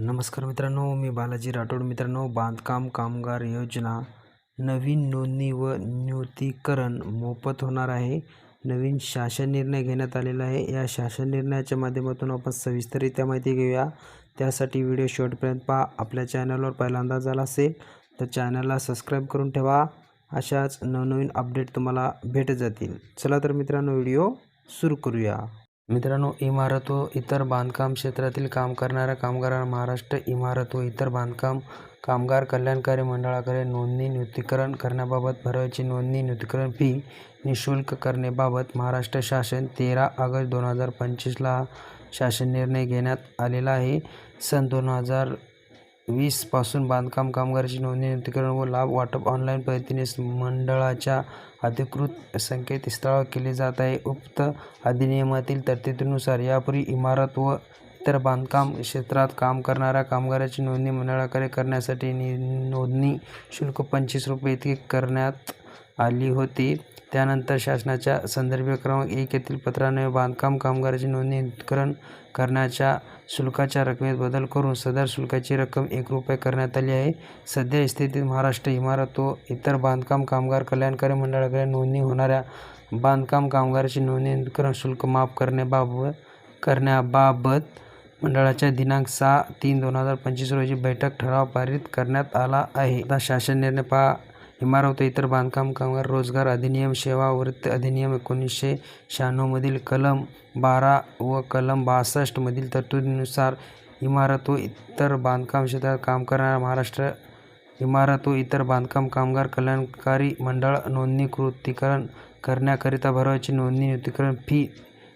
नमस्कार मित्रांनो मी बालाजी राठोड. मित्रांनो बांधकाम कामगार योजना नवीन नोंदणी व नियुक्तीकरण मोफत होणार आहे. नवीन शासन निर्णय घेण्यात आलेला आहे. या शासन निर्णयाच्या माध्यमातून आपण सविस्तररित्या माहिती घेऊया. त्यासाठी व्हिडिओ शेवटपर्यंत पहा. आपल्या चॅनलवर पहिल्यांदा झाला असेल तर चॅनलला सबस्क्राईब करून ठेवा. अशाच नवनवीन अपडेट तुम्हाला भेटत जातील. चला तर मित्रांनो व्हिडिओ सुरू करूया. मित्रांनो इमारत व इतर बांधकाम क्षेत्रातील काम करणाऱ्या कामगारांना महाराष्ट्र इमारत व इतर बांधकाम कामगार कल्याणकारी मंडळाकडे नोंदणी नियुक्तीकरण करण्याबाबत भरावयाची नोंदणी नियुक्तीकरण फी निशुल्क करण्याबाबत महाराष्ट्र शासन तेरा ऑगस्ट दोन हजार पंचवीसला शासन निर्णय घेण्यात आलेला आहे. सन दोन हजार वीसपासून बांधकाम कामगाराची नोंदणी नूतनीकरण व लाभ वाटप ऑनलाईन पद्धतीने मंडळाच्या अधिकृत संकेतस्थळावर केले जात आहे. उक्त अधिनियमातील तरतुदीनुसार यापूर्वी इमारत व इतर बांधकाम क्षेत्रात काम करणाऱ्या कामगाराची नोंदणी मंडळाकडे करण्यासाठी नि नोंदणी शुल्क पंचवीस रुपये इतके करण्यात आली होती. त्यानंतर शासनाच्या संदर्भ क्रमांक एक येथील पत्रान्वये बांधकाम कामगाराची नोंदणीकरण करण्याच्या शुल्काच्या रकमेत बदल करून सदर शुल्काची रक्कम एक रुपये करण्यात आली आहे. सध्या स्थितीत महाराष्ट्र इमारत व इतर बांधकाम कामगार कल्याणकारी मंडळाकडे नोंदणी होणाऱ्या बांधकाम कामगाराची नोंदणीकरण शुल्क माफ करण्याबाबत करण्याबाबत मंडळाच्या दिनांक सहा तीन दोन हजार पंचवीस रोजी बैठक ठराव पारित करण्यात आला आहे. आता शासन निर्णय पा इमारत व इतर बांधकाम कामगार रोजगार अधिनियम सेवा वृत्त अधिनियम एकोणीसशे शहाण्णवमधील कलम बारा व कलम बासष्टमधील तरतुदीनुसार इमारत व इतर बांधकाम क्षेत्रात काम करणाऱ्या महाराष्ट्र इमारत व इतर बांधकाम कामगार कल्याणकारी मंडळ नोंदणीकृतीकरण करण्याकरिता भरावयाची नोंदणी नियुक्तीकरण फी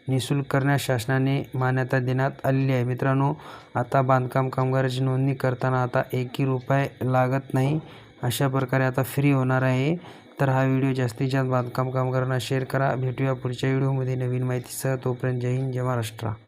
निःशुल्क करण्यास शासनाने मान्यता देण्यात आलेली आहे. मित्रांनो आता बांधकाम कामगाराची नोंदणी करताना आता एकही रुपये लागत नाही. अशा प्रकारे आता फ्री होणार आहे. तर हा व्हिडिओ जास्तीत जास्त बांधकाम कामगारांना शेअर करा. भेटूया पुढच्या व्हिडिओमध्ये नवीन माहितीसह. तोपर्यंत जय हिंद जय महाराष्ट्र.